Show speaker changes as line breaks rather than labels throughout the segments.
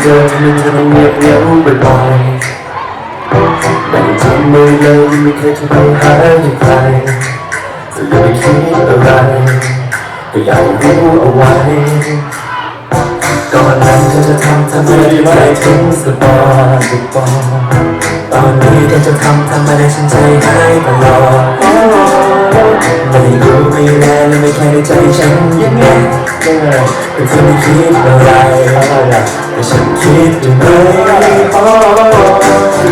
เจอมันจะต้องเงียบเหงาบ่อยๆไม่ทำไม่เลยไม่เคยจะไปหาใครจะอย่าไปคิดอะไรก็อยากรู้เอาไว้ก่อนนั้นเธอจะทำทำอะไรใจถึงสบายบายตอนนี้เธอจะทำทำอะไรฉันใจหายตลอดไม่รู้ไม่แน่และไม่แค่ในใจฉันยังไงยังไงแต่เธอไม่คิดอะไร แต่ฉันคิดอยู่ไหม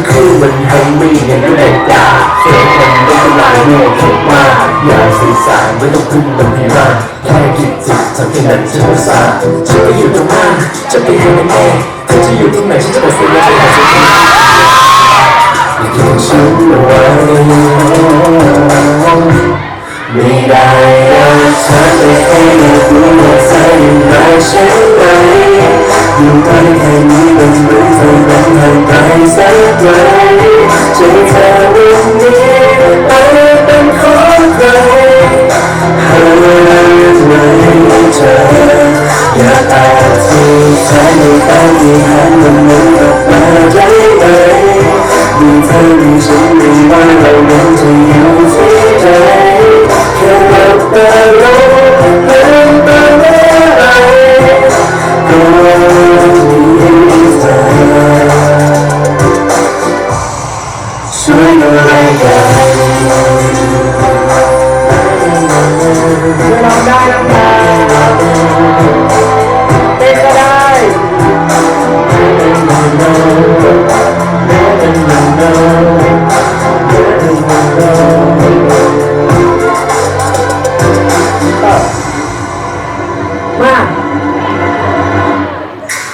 คือมันทำไม่เห็นก็ได้ยาเสียงมันไม่เป็นไรโง่เข็ดมากอย่าสื่อสารไม่ต้องพึ่งมันให้มากแค่คิดจิตทำแค่นั้นฉันก็สาฉันก็อยู่ตรงหน้าจะไปหาแน่เธอจะอยู่ที่ไหนฉันจะไปซื้อแล้วจะหาจะกินอย่าคิดฉันเอาไว้ อยู่ใกล้แค่นี้มันเหมือนเธอนั้นห่างไกลสักไกลใจเธอวันนี้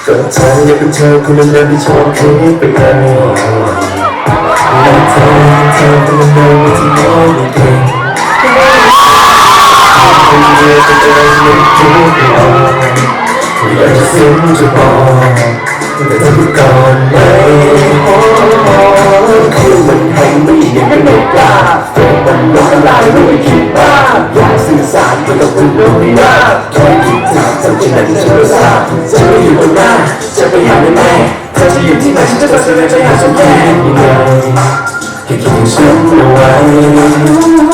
ก็เธออยากเป็นเธอคนนั้นที่ชอบคิดไปไกลและเธอเธอคนนั้นที่มองไม่เก่งคนเดียวจะเดินไม่คิดไม่ออกอยากจะสิ้นจะบอกแต่เธอพูดก่อนไหมคือมันให้ไม่ยังไม่กล้าตัวมันล้มละลายด้วยคิ ถึงทำแค่นั้นฉันก็ทราบฉันไม่อยู่ตรงหน้าจะไปหาแม่เธอจะอยู่ที่ไหนฉันจะไปเสนอไปหาฉันแค่ยังไงแค่คิดถึงฉันเอาไว้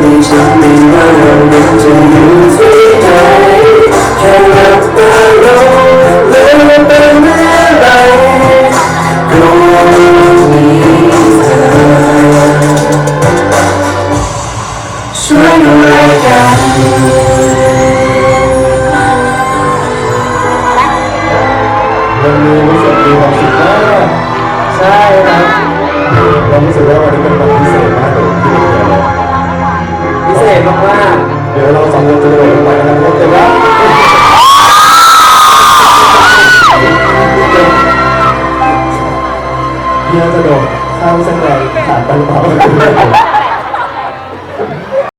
ในฉันไมันจะยู่ที่ใดแค่หลับตาลงลืเมื่อไมันวันนี้รู้สึกมีความสุขมากใช่ครับเรารู้สึกว่าวันนี้เป็นวันพิเศษมาก เดียวจะโดดเข้าเส้นแดงผ่านไปหรือเปล่า